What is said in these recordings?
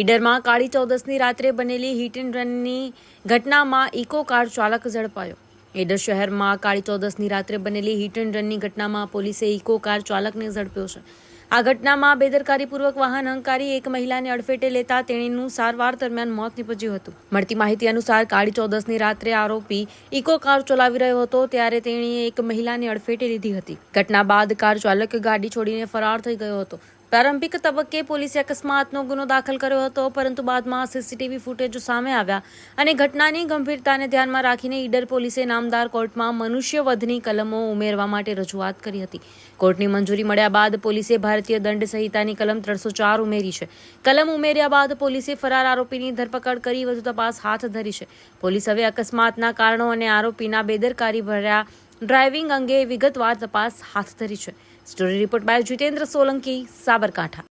ઈડરમાં કાળી ચૌદસની રાત્રે બનેલી હિટ એન્ડ રનની ઘટનામાં ઇકો કાર ચાલક ઝડપાયો. ઈડર શહેરમાં કાળી ચૌદસની રાત્રે બનેલી હિટ એન્ડ રનની ઘટનામાં પોલીસે ઇકો કાર ચાલકને ઝડપ્યો છે. આ ઘટનામાં બેદરકારીપૂર્વક વાહન હંકારી એક મહિલાને અડફેટે લેતા તેણીનું સારવાર દરમિયાન મોત નીપજ્યું હતું. મળતી માહિતી અનુસાર કાળી ચૌદસની રાત્રે આરોપી ઇકો કાર ચલાવી રહ્યો હતો ત્યારે તેણીએ એક મહિલાને અડફેટે લીધી હતી. ઘટના બાદ કાર ચાલક ગાડી છોડીને ફરાર થઈ ગયો હતો. પ્રારંભિક તબક્કે પોલીસે અકસ્માતનો ગુનો દાખલ કર્યો હતો, પરંતુ બાદમાં સીસીટીવી ફૂટેજો સામે આવ્યા અને ઘટનાની ગંભીરતાને ધ્યાનમાં રાખીને ઈડર પોલીસે નામદાર કોર્ટમાં મનુષ્યવધની કલમો ઉમેરવા માટે રજૂઆત કરી હતી. કોર્ટની મંજૂરી મળ્યા બાદ પોલીસે ભારતીય દંડ સંહિતાની કલમ ત્રણસો ચાર ઉમેરી છે. કલમ ઉમેર્યા બાદ પોલીસે ફરાર આરોપીની ધરપકડ કરી વધુ તપાસ હાથ ધરી છે. પોલીસ હવે અકસ્માતના કારણો અને આરોપીના બેદરકારી ભર્યા ડ્રાઇવિંગ અંગે વિગતવાર તપાસ હાથ ધરી છે. Story report by Jitendra Solanki, Sabarkantha.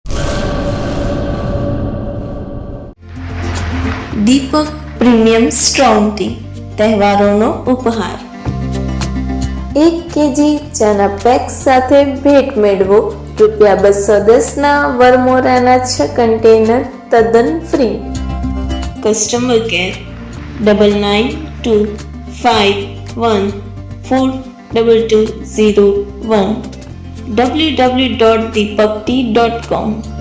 Deepak premium strong tea, તહેવારોનો ઉપહાર. એક કેજી ચાના પેક સાથે ભેટ મેળવો, રૂપિયા બસો દસના વરમોરાના છ કન્ટેનર તદ્દન free. Customer care double nine two five one four double two zero one www.deepakti.com.